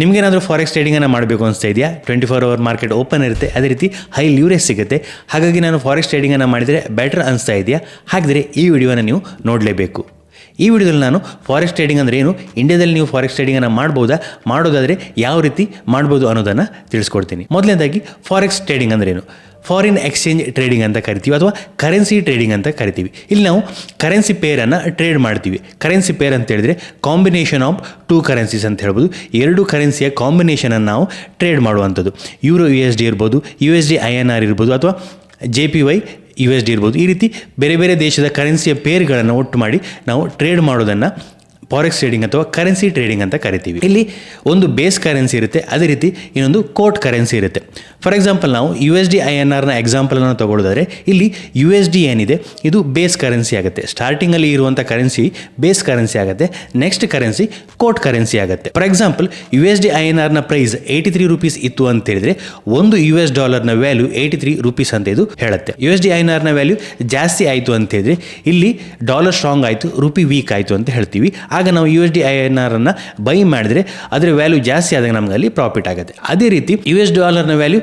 ನಿಮಗೇನಾದರೂ ಫಾರೆಕ್ಸ್ ಟ್ರೇಡಿಂಗನ್ನು ಮಾಡಬೇಕು ಅನಿಸ್ತಾ ಇದೆಯಾ? Twenty four hour market open ಇರುತ್ತೆ, ಅದೇ ರೀತಿ ಹೈ ಲ್ಯೂರೇಜ್ ಸಿಗುತ್ತೆ. ಹಾಗಾಗಿ ನಾನು ಫಾರೆಕ್ಸ್ ಟ್ರೇಡಿಂಗನ್ನು ಮಾಡಿದರೆ ಬೆಟರ್ ಅನಿಸ್ತಾ ಇದೆಯಾ? ಹಾಗಿದ್ರೆ ಈ ವಿಡಿಯೋನ ನೀವು ನೋಡಲೇಬೇಕು. ಈ ವಿಡಿಯೋದಲ್ಲಿ ನಾನು ಫಾರೆಕ್ಸ್ ಟ್ರೇಡಿಂಗ್ ಅಂದರೆ ಏನು? ಇಂಡಿಯಾದಲ್ಲಿ ನೀವು ಫಾರೆಕ್ಸ್ ಟ್ರೇಡಿಂಗನ್ನು ಮಾಡ್ಬೋದಾ? ಮಾಡೋದಾದರೆ ಯಾವ ರೀತಿ ಮಾಡ್ಬೋದು ಅನ್ನೋದನ್ನು ತಿಳಿಸ್ಕೊಡ್ತೀನಿ. ಮೊದಲನೇದಾಗಿ ಫಾರೆಕ್ಸ್ ಟ್ರೇಡಿಂಗ್ ಅಂದ್ರೇನು ಫಾರಿನ್ ಎಕ್ಸ್ಚೇಂಜ್ ಟ್ರೇಡಿಂಗ್ ಅಂತ ಕರಿತೀವಿ ಅಥವಾ ಕರೆನ್ಸಿ ಟ್ರೇಡಿಂಗ್ ಅಂತ ಕರಿತೀವಿ. ಇಲ್ಲಿ ನಾವು ಕರೆನ್ಸಿ ಪೇರನ್ನು ಟ್ರೇಡ್ ಮಾಡ್ತೀವಿ. ಕರೆನ್ಸಿ ಪೇರ್ ಅಂತ ಹೇಳಿದ್ರೆ ಕಾಂಬಿನೇಷನ್ ಆಫ್ ಟೂ ಕರೆನ್ಸೀಸ್ ಅಂತ ಹೇಳ್ಬೋದು. ಎರಡು ಕರೆನ್ಸಿಯ ಕಾಂಬಿನೇಷನನ್ನು ನಾವು ಟ್ರೇಡ್ ಮಾಡುವಂಥದ್ದು. ಯೂರೋ ಯು ಎಸ್ ಡಿ ಇರ್ಬೋದು U S D I N R ಇರ್ಬೋದು ಅಥವಾ J P Y U S D ಇರ್ಬೋದು. ಈ ರೀತಿ ಬೇರೆ ಬೇರೆ ದೇಶದ ಕರೆನ್ಸಿಯ ಪೇರ್ಗಳನ್ನು ಒಟ್ಟು ಮಾಡಿ ನಾವು ಟ್ರೇಡ್ ಮಾಡೋದನ್ನು ಫಾರೆಕ್ಸ್ ಟ್ರೇಡಿಂಗ್ ಅಥವಾ ಕರೆನ್ಸಿ ಟ್ರೇಡಿಂಗ್ ಅಂತ ಕರಿತೀವಿ. ಇಲ್ಲಿ ಒಂದು ಬೇಸ್ ಕರೆನ್ಸಿ ಇರುತ್ತೆ, ಅದೇ ರೀತಿ ಇನ್ನೊಂದು ಕೋರ್ಟ್ ಕರೆನ್ಸಿ ಇರುತ್ತೆ. ಫಾರ್ ಎಕ್ಸಾಂಪಲ್ ನಾವು U S D I N ಆರ್ನ ಎಕ್ಸಾಂಪಲನ್ನು ತಗೊಳ್ಳೋದಾದರೆ ಇಲ್ಲಿ ಯು ಎಸ್ ಡಿ ಏನಿದೆ, ಇದು ಬೇಸ್ ಕರೆನ್ಸಿ ಆಗುತ್ತೆ. ಸ್ಟಾರ್ಟಿಂಗಲ್ಲಿ ಇರುವಂಥ ಕರೆನ್ಸಿ ಬೇಸ್ ಕರೆನ್ಸಿ ಆಗುತ್ತೆ. ನೆಕ್ಸ್ಟ್ ಕರೆನ್ಸಿ ಕೋಟ್ ಕರೆನ್ಸಿ ಆಗುತ್ತೆ. For example U S D I N ಆರ್ನ ಪ್ರೈಸ್ ಏಯ್ಟಿ ತ್ರೀ ರುಪೀಸ್ ಇತ್ತು ಅಂತ ಹೇಳಿದ್ರೆ, ಒಂದು ಯು ಎಸ್ ಡಾಲರ್ನ ವ್ಯಾಲ್ಯೂ ಏಯ್ಟಿ ತ್ರೀ ರುಪೀಸ್ ಅಂತ ಇದು ಹೇಳುತ್ತೆ. U S D I N ಆರ್ನ ವ್ಯಾಲ್ಯೂ ಜಾಸ್ತಿ ಆಯಿತು ಅಂತ ಹೇಳಿದ್ರೆ, ಇಲ್ಲಿ ಡಾಲರ್ ಸ್ಟ್ರಾಂಗ್ ಆಯಿತು ರುಪಿ ವೀಕ್ ಆಯಿತು ಅಂತ ಹೇಳ್ತೀವಿ. ಆಗ ನಾವು U S D I N ಆರನ್ನು buy ಮಾಡಿದ್ರೆ, ಅದರ ವ್ಯಾಲ್ಯೂ ಜಾಸ್ತಿ ಆದಾಗ ನಮಗೆ ಅಲ್ಲಿ ಪ್ರಾಫಿಟ್ ಆಗುತ್ತೆ. ಅದೇ ರೀತಿ ಯು ಎಸ್ ಡಾಲರ್ನ ವ್ಯಾಲ್ಯೂ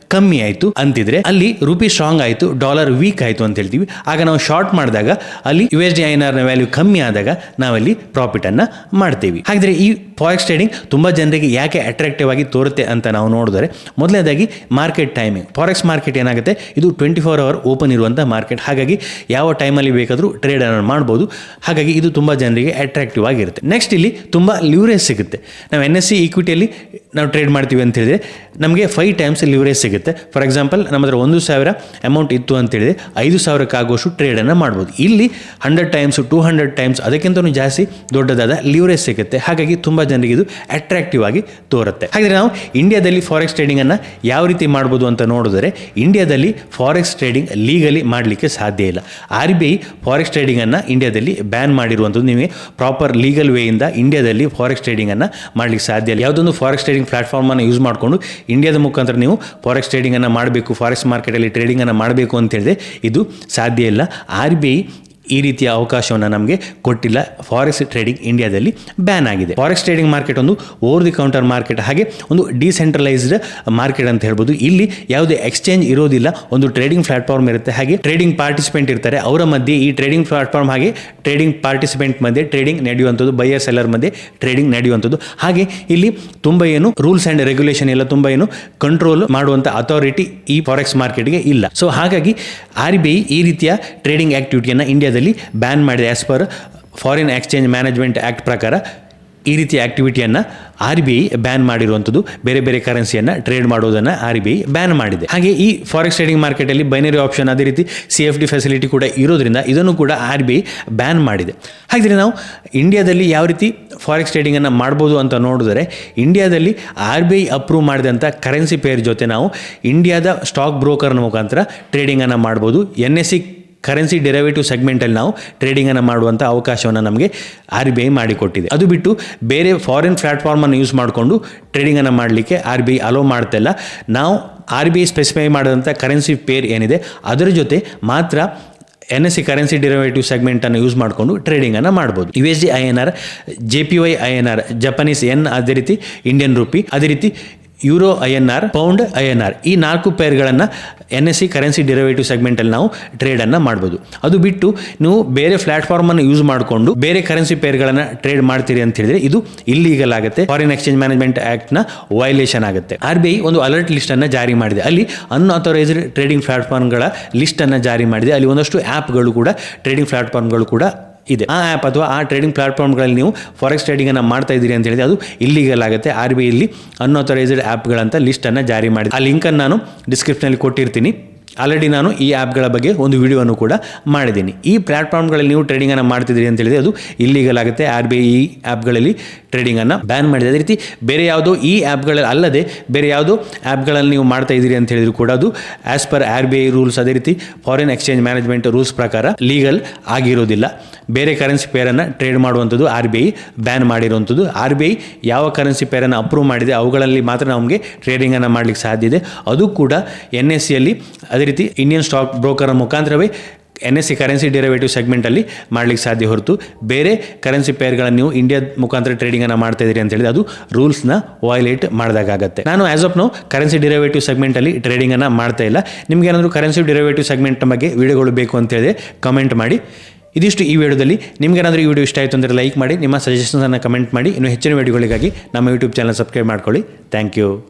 ಕಮ್ಮಿ ಆಯಿತು ಅಂತಿದ್ರೆ ಅಲ್ಲಿ ರುಪಿ ಸ್ಟ್ರಾಂಗ್ ಆಯಿತು ಡಾಲರ್ ವೀಕ್ ಆಯಿತು ಅಂತ ಹೇಳ್ತೀವಿ. ಆಗ ನಾವು ಶಾರ್ಟ್ ಮಾಡಿದಾಗ ಅಲ್ಲಿ U S D I value ಕಮ್ಮಿ ಆದಾಗ ನಾವಲ್ಲಿ ಪ್ರಾಫಿಟನ್ನು ಮಾಡ್ತೀವಿ. ಹಾಗಿದ್ರೆ ಈ ಫಾರೆಕ್ಸ್ ಟ್ರೇಡಿಂಗ್ ತುಂಬ ಜನರಿಗೆ ಯಾಕೆ ಅಟ್ರಾಕ್ಟಿವ್ ಆಗಿ ತೋರುತ್ತೆ ಅಂತ ನಾವು ನೋಡಿದ್ರೆ, ಮೊದಲನೇದಾಗಿ ಮಾರ್ಕೆಟ್ ಟೈಮಿಂಗ್ ಫಾರೆಕ್ಸ್ ಮಾರ್ಕೆಟ್ ಏನಾಗುತ್ತೆ? ಇದು ಟ್ವೆಂಟಿ ಫೋರ್ ಅವರ್ ಓಪನ್ ಇರುವಂಥ ಮಾರ್ಕೆಟ್ ಹಾಗಾಗಿ ಯಾವ ಟೈಮಲ್ಲಿ ಬೇಕಾದರೂ ಟ್ರೇಡನ್ನು ಮಾಡ್ಬೋದು. ಹಾಗಾಗಿ ಇದು ತುಂಬ ಜನರಿಗೆ ಅಟ್ರಾಕ್ಟಿವ್ ಆಗಿರುತ್ತೆ. ನೆಕ್ಸ್ಟ್ ಇಲ್ಲಿ ತುಂಬ ಲಿವರೇಜ್ ಸಿಗುತ್ತೆ. ನಾವು ಎನ್ ಎಸ್ ಸಿ ಈಕ್ವಿಟಿಯಲ್ಲಿ ನಾವು ಟ್ರೇಡ್ ಮಾಡ್ತೀವಿ ಅಂತ ಹೇಳಿದ್ರೆ, ನಮಗೆ ಫೈವ್ ಟೈಮ್ಸ್ ಲಿವರೇಜ್ ಸಿಗುತ್ತೆ. ಫಾರ್ ಎಕ್ಸಾಂಪಲ್ ನಮ್ಮ ಹತ್ರ ಒಂದು ಸಾವಿರ ಅಮೌಂಟ್ ಇತ್ತು ಅಂತ ಐದು ಸಾವಿರಕ್ಕಾಗುವಷ್ಟು ಟ್ರೇಡನ್ನು ಮಾಡ್ಬೋದು. ಇಲ್ಲಿ hundred times two hundred times ಅದಕ್ಕಿಂತಲೂ ಜಾಸ್ತಿ ದೊಡ್ಡದಾದ ಲಿವರೇಜ್ ಸಿಗುತ್ತೆ. ಹಾಗಾಗಿ ತುಂಬ ಜನರಿಗೆ ಇದು ಅಟ್ರಾಕ್ಟಿವ್ ಆಗಿ ತೋರುತ್ತೆ. ಹಾಗಾದರೆ ನಾವು ಇಂಡಿಯಾದಲ್ಲಿ ಫಾರೆಕ್ಸ್ ಟ್ರೇಡಿಂಗನ್ನು ಯಾವ ರೀತಿ ಮಾಡ್ಬೋದು ಅಂತ ನೋಡಿದರೆ ಇಂಡಿಯಾದಲ್ಲಿ ಫಾರೆಕ್ಸ್ ಟ್ರೇಡಿಂಗ್ ಲೀಗಲಿ ಮಾಡಲಿಕ್ಕೆ ಸಾಧ್ಯ ಇಲ್ಲ. ಆರ್ ಬಿ ಐ ಫಾರೆಕ್ಸ್ ಟ್ರೇಡಿಂಗನ್ನು ಇಂಡಿಯಾದಲ್ಲಿ ಬ್ಯಾನ್ ಮಾಡಿರುವಂಥದ್ದು ನಿಮಗೆ ಪ್ರಾಪರ್ ಲೀಗಲ್ ವೇಯಿಂದ ಇಂಡಿಯಾದಲ್ಲಿ ಫಾರೆಕ್ಸ್ ಟ್ರೇಡಿಂಗನ್ನು ಮಾಡಲಿಕ್ಕೆ ಸಾಧ್ಯ ಇಲ್ಲ. ಯಾವುದೊಂದು ಫಾರೆಕ್ಸ್ ಟ್ರೇಡಿಂಗ್ ಪ್ಲಾಟ್ಫಾರ್ಮನ್ನು ಯೂಸ್ ಮಾಡಿಕೊಂಡು ಇಂಡಿಯಾದ ಮುಖಾಂತರ ನೀವು ಫಾರೆಕ್ಸ್ ಟ್ರೇಡಿಂಗನ್ನು ಮಾಡಬೇಕು ಫಾರೆಸ್ಟ್ ಮಾರ್ಕೆಟಲ್ಲಿ ಟ್ರೇಡಿಂಗನ್ನು ಮಾಡಬೇಕು ಅಂತ ಹೇಳಿದ್ರೆ ಇದು ಸಾಧ್ಯ ಇಲ್ಲ. ಆರ್ ಬಿ ಐ ಈ ರೀತಿಯ ಅವಕಾಶವನ್ನು ನಮಗೆ ಕೊಟ್ಟಿಲ್ಲ. ಫಾರೆಕ್ಸ್ ಟ್ರೇಡಿಂಗ್ ಇಂಡಿಯಾದಲ್ಲಿ ಬ್ಯಾನ್ ಆಗಿದೆ. ಫಾರೆಕ್ಸ್ ಟ್ರೇಡಿಂಗ್ ಮಾರ್ಕೆಟ್ ಒಂದು ಓವರ್ ದಿ ಕೌಂಟರ್ ಮಾರ್ಕೆಟ್ ಹಾಗೆ ಒಂದು ಡಿಸೆಂಟ್ರಲೈಸ್ಡ್ ಮಾರ್ಕೆಟ್ ಅಂತ ಹೇಳ್ಬೋದು. ಇಲ್ಲಿ ಯಾವುದೇ ಎಕ್ಸ್ಚೇಂಜ್ ಇರೋದಿಲ್ಲ. ಒಂದು ಟ್ರೇಡಿಂಗ್ ಪ್ಲಾಟ್ಫಾರ್ಮ್ ಇರುತ್ತೆ. ಹಾಗೆ ಟ್ರೇಡಿಂಗ್ ಪಾರ್ಟಿಸಿಪೆಂಟ್ ಇರ್ತಾರೆ. ಅವರ ಮಧ್ಯೆ ಈ ಟ್ರೇಡಿಂಗ್ ಪ್ಲಾಟ್ಫಾರ್ಮ್ ಹಾಗೆ ಟ್ರೇಡಿಂಗ್ ಪಾರ್ಟಿಸಿಪೆಂಟ್ ಮಧ್ಯೆ ಟ್ರೇಡಿಂಗ್ ನಡೆಯುವಂಥದ್ದು ಬೈಯರ್ ಸೆಲ್ಲರ್ ಮಧ್ಯೆ ಟ್ರೇಡಿಂಗ್ ನಡೆಯುವಂಥದ್ದು. ಹಾಗೆ ಇಲ್ಲಿ ತುಂಬ ಏನು ರೂಲ್ಸ್ ಆ್ಯಂಡ್ ರೆಗ್ಯುಲೇಷನ್ ಎಲ್ಲ ತುಂಬ ಏನು ಕಂಟ್ರೋಲ್ ಮಾಡುವಂಥ ಅಥಾರಿಟಿ ಈ ಫಾರೆಕ್ಸ್ ಮಾರ್ಕೆಟ್ಗೆ ಇಲ್ಲ. ಸೊ ಹಾಗಾಗಿ ಆರ್ ಬಿ ಐ ಈ ರೀತಿಯ ಟ್ರೇಡಿಂಗ್ ಆಕ್ಟಿವಿಟಿಯನ್ನು ಇಂಡಿಯಾದಲ್ಲಿ ಬ್ಯಾನ್ ಮಾಡಿದೆ as per foreign exchange management act ಪ್ರಕಾರ ಈ ರೀತಿಯ ಆ್ಯಕ್ಟಿವಿಟಿಯನ್ನು ಆರ್ ಬಿ ಐ ಬ್ಯಾನ್ ಮಾಡಿರುವಂಥದ್ದು, ಬೇರೆ ಬೇರೆ ಕರೆನ್ಸಿಯನ್ನು ಟ್ರೇಡ್ ಮಾಡೋದನ್ನು ಆರ್ ಬಿ ಐ ಬ್ಯಾನ್ ಮಾಡಿದೆ. ಹಾಗೆ ಈ ಫಾರೆಕ್ಸ್ ಟ್ರೇಡಿಂಗ್ ಮಾರ್ಕೆಟಲ್ಲಿ ಬೈನರಿ ಆಪ್ಷನ್ ಅದೇ ರೀತಿ ಸಿ ಎಫ್ ಡಿ ಫೆಸಿಲಿಟಿ ಕೂಡ ಇರೋದ್ರಿಂದ ಇದನ್ನು ಕೂಡ ಆರ್ ಬಿ ಐ ಬ್ಯಾನ್ ಮಾಡಿದೆ. ಹಾಗಿದ್ರೆ ನಾವು ಇಂಡಿಯಾದಲ್ಲಿ ಯಾವ ರೀತಿ ಫಾರೆಕ್ಸ್ ಟ್ರೇಡಿಂಗನ್ನು ಮಾಡ್ಬೋದು ಅಂತ ನೋಡಿದರೆ ಇಂಡಿಯಾದಲ್ಲಿ ಆರ್ ಬಿ ಐ ಅಪ್ರೂವ್ ಮಾಡಿದಂಥ ಕರೆನ್ಸಿ ಪೇರ್ ಜೊತೆ ನಾವು ಇಂಡಿಯಾದ ಸ್ಟಾಕ್ ಬ್ರೋಕರ್ನ ಮುಖಾಂತರ ಟ್ರೇಡಿಂಗನ್ನು ಮಾಡ್ಬೋದು. N S C currency derivative ಸೆಗ್ಮೆಂಟಲ್ಲಿ ನಾವು ಟ್ರೇಡಿಂಗನ್ನು ಮಾಡುವಂಥ ಅವಕಾಶವನ್ನು ನಮಗೆ ಆರ್ ಬಿ ಐ ಮಾಡಿಕೊಟ್ಟಿದೆ. ಅದು ಬಿಟ್ಟು ಬೇರೆ ಫಾರಿನ್ ಪ್ಲಾಟ್ಫಾರ್ಮನ್ನು ಯೂಸ್ ಮಾಡಿಕೊಂಡು ಟ್ರೇಡಿಂಗನ್ನು ಮಾಡಲಿಕ್ಕೆ ಆರ್ ಬಿ ಐ ಅಲೋ ಮಾಡ್ತಿಲ್ಲ. ನಾವು ಆರ್ ಬಿ ಐ ಸ್ಪೆಸಿಫೈ ಮಾಡಿದಂಥ ಕರೆನ್ಸಿ ಪೇರ್ ಏನಿದೆ, ಅದರ ಜೊತೆ ಮಾತ್ರ N S C currency derivative ಸೆಗ್ಮೆಂಟನ್ನು use ಮಾಡಿಕೊಂಡು ಟ್ರೇಡಿಂಗನ್ನು ಮಾಡ್ಬೋದು. U S D I N R J P Y I N R Japanese yen ಅದೇ ರೀತಿ ಇಂಡಿಯನ್ ರೂಪಿ ಅದೇ ರೀತಿ euro I N R, pound I N R ಈ ನಾಲ್ಕು ಪೇರ್ಗಳನ್ನು N S C currency derivative ಸೆಗ್ಮೆಂಟಲ್ಲಿ ನಾವು ಟ್ರೇಡನ್ನು ಮಾಡ್ಬೋದು. ಅದು ಬಿಟ್ಟು ನೀವು ಬೇರೆ ಪ್ಲಾಟ್ಫಾರ್ಮನ್ನು ಯೂಸ್ ಮಾಡಿಕೊಂಡು ಬೇರೆ ಕರೆನ್ಸಿ ಪೇರ್ಗಳನ್ನು ಟ್ರೇಡ್ ಮಾಡ್ತೀರಿ ಅಂತ ಹೇಳಿದರೆ ಇದು ಇಲ್ಲೀಗಲ್ ಆಗುತ್ತೆ. ಫಾರಿನ್ ಎಕ್ಸ್ಚೇಂಜ್ ಮ್ಯಾನೇಜ್ಮೆಂಟ್ ಆ್ಯಕ್ಟ್ನ ವೈಲೇಷನ್ ಆಗುತ್ತೆ. ಆರ್ ಬಿ ಐ ಒಂದು ಅಲರ್ಟ್ ಲಿಸ್ಟನ್ನು ಜಾರಿ ಮಾಡಿದೆ. ಅಲ್ಲಿ ಅನ್ಆಥರೈಸ್ಡ್ ಟ್ರೇಡಿಂಗ್ ಪ್ಲಾಟ್ಫಾರ್ಮ್ಗಳ ಲಿಸ್ಟನ್ನು ಜಾರಿ ಮಾಡಿದೆ. ಅಲ್ಲಿ ಒಂದಷ್ಟು ಆ್ಯಪ್ಗಳು ಕೂಡ ಟ್ರೇಡಿಂಗ್ ಪ್ಲಾಟ್ಫಾರ್ಮ್ಗಳು ಕೂಡ ಇದೆ. ಆ ಆ್ಯಪ್ ಅಥವಾ ಆ ಟ್ರೇಡಿಂಗ್ ಪ್ಲಾಟ್ಫಾರ್ಮ್ಗಳಲ್ಲಿ ನೀವು ಫಾರೆಕ್ಸ್ ಟ್ರೇಡಿಂಗನ್ನು ಮಾಡ್ತಾ ಇದ್ದೀರಿ ಅಂತ ಹೇಳಿದ್ರೆ ಅದು ಇಲ್ಲಿಗಲ್ ಆಗುತ್ತೆ. ಆರ್ ಬಿ ಐಲಿ ಅನ್ಆಥರೈಸ್ಡ್ ಆ್ಯಪ್ಗಳಂತ ಲಿಸ್ಟನ್ನು ಜಾರಿ ಮಾಡಿದೆ. ಆ ಲಿಂಕನ್ನು ನಾನು ಡಿಸ್ಕ್ರಿಪ್ಷನಲ್ಲಿ ಕೊಟ್ಟಿರ್ತೀನಿ. ಆಲ್ರೆಡಿ ನಾನು ಈ ಆ್ಯಪ್ಗಳ ಬಗ್ಗೆ ಒಂದು ವಿಡಿಯೋವನ್ನು ಕೂಡ ಮಾಡಿದ್ದೀನಿ. ಈ ಪ್ಲಾಟ್ಫಾರ್ಮ್ಗಳಲ್ಲಿ ನೀವು ಟ್ರೇಡಿಂಗನ್ನು ಮಾಡ್ತಿದ್ದೀರಿ ಅಂತ ಹೇಳಿದರೆ ಅದು ಇಲ್ಲಿಗಲ್ ಆಗುತ್ತೆ. ಆರ್ ಬಿ ಐ ಈ ಆ್ಯಪ್ಗಳಲ್ಲಿ ಟ್ರೇಡಿಂಗನ್ನು ಬ್ಯಾನ್ ಮಾಡಿದೆ. ಅದೇ ರೀತಿ ಬೇರೆ ಯಾವುದೋ ಈ ಆ್ಯಪ್ಗಳಲ್ಲಿ ಅಲ್ಲದೆ ಬೇರೆ ಯಾವುದೋ ಆ್ಯಪ್ಗಳಲ್ಲಿ ನೀವು ಮಾಡ್ತಾ ಇದ್ದೀರಿ ಅಂತ ಹೇಳಿದ್ರು ಕೂಡ ಅದು as per R B I rules ಅದೇ ರೀತಿ ಫಾರಿನ್ ಎಕ್ಸ್ಚೇಂಜ್ ಮ್ಯಾನೇಜ್ಮೆಂಟ್ ರೂಲ್ಸ್ ಪ್ರಕಾರ ಲೀಗಲ್ ಆಗಿರೋದಿಲ್ಲ. ಬೇರೆ ಕರೆನ್ಸಿ ಪೇರನ್ನು ಟ್ರೇಡ್ ಮಾಡುವಂಥದ್ದು ಆರ್ ಬಿ ಐ ಬ್ಯಾನ್ ಮಾಡಿರುವಂಥದ್ದು. ಆರ್ ಬಿ ಐ ಯಾವ ಕರೆನ್ಸಿ ಪೇರನ್ನು ಅಪ್ರೂವ್ ಮಾಡಿದೆ ಅವುಗಳಲ್ಲಿ ಮಾತ್ರ ನಮಗೆ ಟ್ರೇಡಿಂಗನ್ನು ಮಾಡಲಿಕ್ಕೆ ಸಾಧ್ಯ ಇದೆ. ಅದು ಕೂಡ ಎನ್ ಎಸ್ ಸಿಯಲ್ಲಿ ಅದೇ ರೀತಿ ಇಂಡಿಯನ್ ಸ್ಟಾಕ್ ಬ್ರೋಕರ್ ಮುಖಾಂತರವೇ N S C currency derivative ಸೆಗ್ಮೆಂಟಲ್ಲಿ ಮಾಡಲಿಕ್ಕೆ ಸಾಧ್ಯ ಹೊರತು ಬೇರೆ ಕರೆನ್ಸಿ ಪೇರ್ಗಳನ್ನು ನೀವು ಇಂಡಿಯಾದ ಮುಖಾಂತರ ಟ್ರೇಡಿಂಗನ್ನು ಮಾಡ್ತಾ ಇದ್ದೀರಿ ಅಂತ ಹೇಳಿದ್ರೆ ಅದು ರೂಲ್ಸ್ನ ವಾಯ್ಲೇಟ್ ಮಾಡಿದಾಗತ್ತೆ ನಾನು as of now currency derivative ಸೆಗ್ಮೆಂಟಲ್ಲಿ ಟ್ರೇಡಿಂಗನ್ನು ಮಾಡ್ತಾ ಇಲ್ಲ. ನಿಮ್ಗೆ ಏನಾದರೂ ಕರೆನ್ಸಿ ಡಿರೈವೇಟಿವ್ ಸೆಗ್ಮೆಂಟ್ ಬಗ್ಗೆ ವಿಡಿಯೋಗಳು ಬೇಕು ಅಂತ ಹೇಳಿದ್ರೆ ಕಮೆಂಟ್ ಮಾಡಿ. ಇದಿಷ್ಟು ಈ ವಿಡಿಯೋದಲ್ಲಿ. ನಿಮ್ಗೇನಾದರೂ ಈ ವಿಡಿಯೋ ಇಷ್ಟ ಆಯಿತು ಅಂದರೆ ಲೈಕ್ ಮಾಡಿ. ನಿಮ್ಮ ಸಜೆಷನ್ಸನ್ನು ಕಮೆಂಟ್ ಮಾಡಿ. ಇನ್ನು ಹೆಚ್ಚಿನ ವಿಡಿಯೋಗಳಿಗಾಗಿ ನಮ್ಮ ಯೂಟ್ಯೂಬ್ ಚಾನಲ್ ಸಬ್ಸ್ಕ್ರೈಬ್ ಮಾಡ್ಕೊಳ್ಳಿ. Thank you